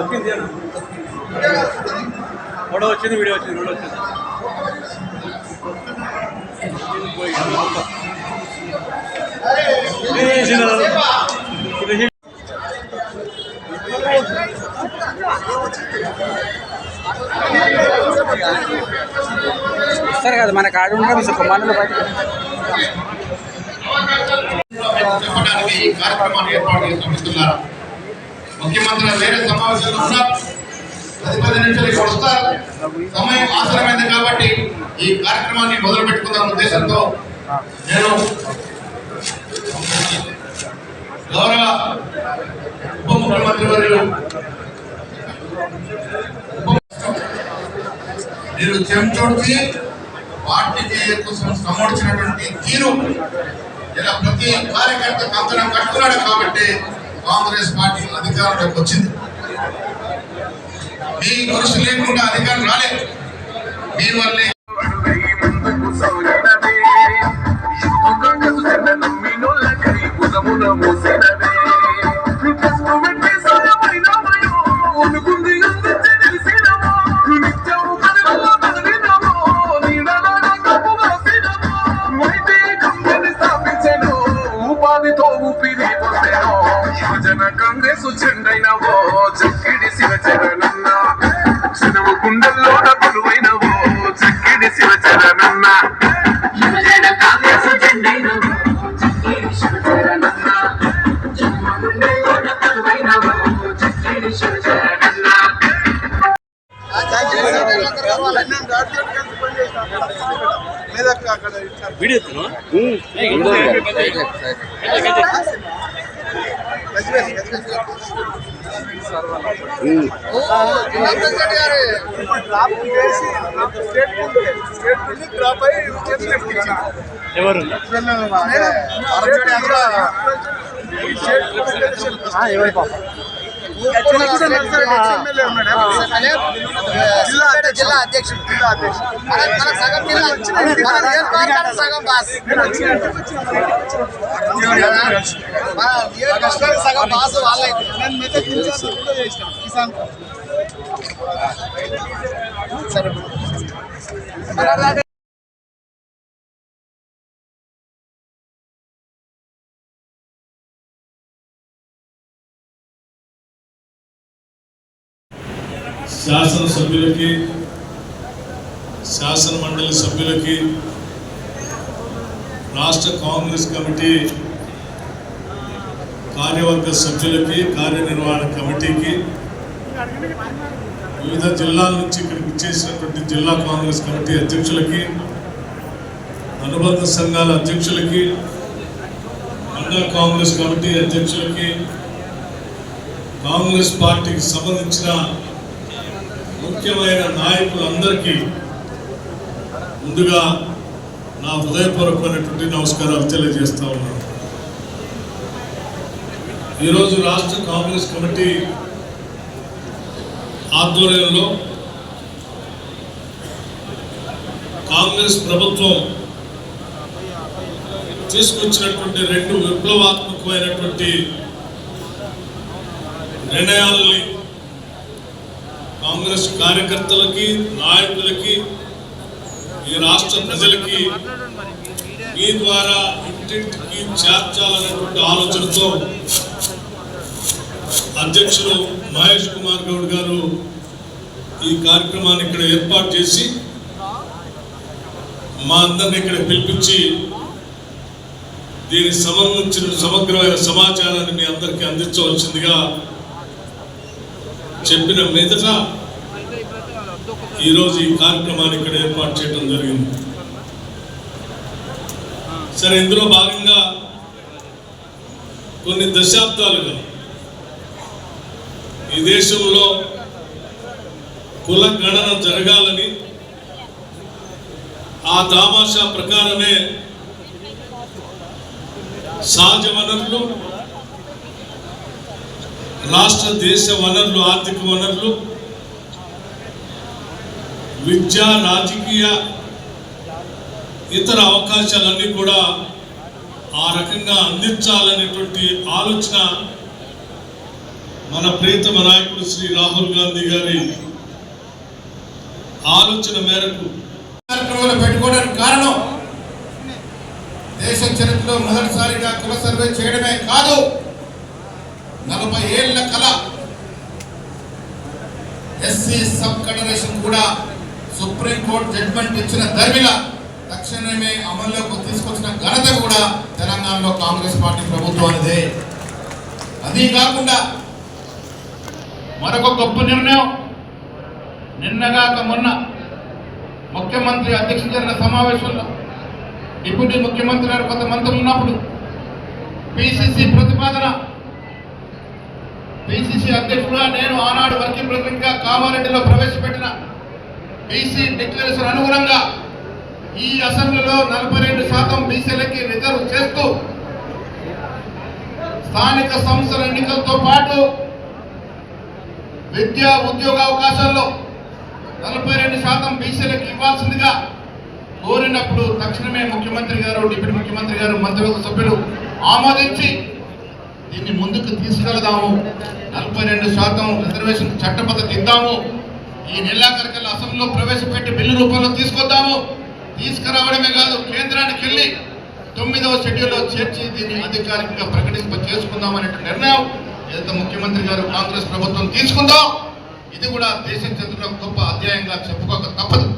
వచ్చింది ఫోటో వచ్చింది వీడియో వచ్చింది రెండు వచ్చింది ఏ, ఇస్తారు కదా మన కాడు ఉంటే మీకు మనలో బయట చెప్పడానికి ముఖ్యమంత్రి వేరే ఉన్నారు పది పది నిమిషాలు ఇక్కడ వస్తారు. సమయం కాబట్టి ఈ కార్యక్రమాన్ని మొదలు ఉద్దేశంతో నేను గౌరవ ఉప ముఖ్యమంత్రి వర్యులు మీరు చెంచోడ్చి పార్టీ కోసం సమర్చినటువంటి తీరు. ఇలా ప్రతి కార్యకర్త కంకణం కట్టుకున్నాడు కాబట్టి కాంగ్రెస్ పార్టీ అధికారంలోకి వచ్చింది. మీ కృషి లేకుండా అధికారం రాలేదు. మీ వల్లే ఉపాధితో ఊపిరి పొందెను యువజన కాంగ్రెస్ చెండైనవో చక్కిడి శివచరణ. వీడియో? ఎవరు? ఎవరు? పాప జిల్లా జిల్లా అధ్యక్షుడు. సగం జిల్లా సగం బాస్ సగం బాస్ సరే శాసనసభ్యులకి శాసన మండలి సభ్యులకి రాష్ట్ర కాంగ్రెస్ కమిటీ కార్యవర్గ సభ్యులకి కార్యనిర్వహణ కమిటీకి వివిధ జిల్లాల నుంచి ఇక్కడికి వచ్చేసినటువంటి జిల్లా కాంగ్రెస్ కమిటీ అధ్యక్షులకి అనుబంధ సంఘాల అధ్యక్షులకి మండల కాంగ్రెస్ కమిటీ అధ్యక్షులకి కాంగ్రెస్ పార్టీకి సంబంధించిన ముఖ్యమైన నాయకులందరికీ ముందుగా నా హృదయపూర్వకమైనటువంటి నమస్కారాలు తెలియజేస్తా ఉన్నాను. ఈరోజు రాష్ట్ర కాంగ్రెస్ కమిటీ ఆధ్వర్యంలో కాంగ్రెస్ ప్రభుత్వం తీసుకొచ్చినటువంటి రెండు విప్లవాత్మకమైనటువంటి నిర్ణయాలని కాంగ్రెస్ కార్యకర్తలకి నాయకులకి ఈ రాష్ట్ర ప్రజలకి మీ ద్వారా ఇంటింటికి చేర్చాలనేటువంటి ఆలోచనతో అధ్యక్షులు మహేష్ కుమార్ గౌడ్ గారు ఈ కార్యక్రమాన్ని ఇక్కడ ఏర్పాటు చేసి మా అందరిని ఇక్కడ పిలిపించి దీనికి సంబంధించిన సమగ్రమైన సమాచారాన్ని మీ అందరికీ అందించవలసిందిగా చెప్పిన మీదట ఈరోజు ఈ కార్యక్రమాన్ని ఇక్కడ ఏర్పాటు చేయడం జరిగింది. సరే ఇందులో భాగంగా కొన్ని దశాబ్దాలుగా ఈ దేశంలో కుల గణన జరగాలని ఆ తామాషా ప్రకారమే సహజ వనరులు రాష్ట్ర దేశ వనరులు ఆర్థిక వనరులు విద్య రాజకీయ ఇతర అవకాశాలన్నీ కూడా ఆ రకంగా అందించాలనేటువంటి ఆలోచన మన ప్రీతమ నాయకుడు శ్రీ రాహుల్ గాంధీ గారి ఆలోచన మేరకు కార్యక్రమాలు పెట్టుకోవడానికి కారణం దేశ చరిత్రలో మొదటిసారిగా కుల సర్వే చేయడమే కాదు నలభై ఏళ్ళ కళ. ఎస్సీ సబ్ ఫెడరేషన్ కూడా సుప్రీంకోర్టు జడ్జిమెంట్ ఇచ్చిన ధర్మిల తక్షణమే అమల్లోకి తీసుకొచ్చిన ఘనత కూడా తెలంగాణలో కాంగ్రెస్ పార్టీ ప్రభుత్వానిదే. అది కాకుండా మరొక గొప్ప నిర్ణయం. నిన్నగాక మొన్న ముఖ్యమంత్రి అధ్యక్ష జరిగిన సమావేశంలో డిప్యూటీ ముఖ్యమంత్రి గారు కొంత మంత్రులు ఉన్నప్పుడు పిసిసి ప్రతిపాదన పిసిసి అధ్యక్షుడుగా నేను ఆనాడు వర్కింగ్ ప్రెసిడెంట్గా కామారెడ్డిలో ప్రవేశపెట్టిన బీసీ డిక్లరేషన్ అనుగుణంగా ఈ అసెంబ్లీలో నలభై రెండు శాతం బీసీలకి రిజర్వ్ చేస్తూ స్థానిక సంస్థల ఎన్నికలతో పాటు విద్యా ఉద్యోగ అవకాశాల్లో నలభై రెండు శాతం బీసీలకు ఇవ్వాల్సిందిగా కోరినప్పుడు తక్షణమే ముఖ్యమంత్రి గారు డిప్యూటీ ముఖ్యమంత్రి గారు మంత్రివర్గ సభ్యులు ఆమోదించి దీన్ని ముందుకు తీసుకెళదాము. నలభై రెండు శాతం రిజర్వేషన్ చట్టబద్ధత ఇద్దాము. ఈ నెలాఖరికల్లా అసెంబ్లీలో ప్రవేశపెట్టి బిల్లు రూపంలో తీసుకొద్దాము. తీసుకురావడమే కాదు కేంద్రానికి వెళ్ళి తొమ్మిదవ షెడ్యూల్లో చేర్చి దీన్ని అధికారికంగా ప్రకటింప చేసుకుందామనే నిర్ణయం ఏదైతే ముఖ్యమంత్రి గారు కాంగ్రెస్ ప్రభుత్వం తీసుకుందో ఇది కూడా దేశ చరిత్రలో గొప్ప అధ్యాయంగా చెప్పుకోక తప్పదు.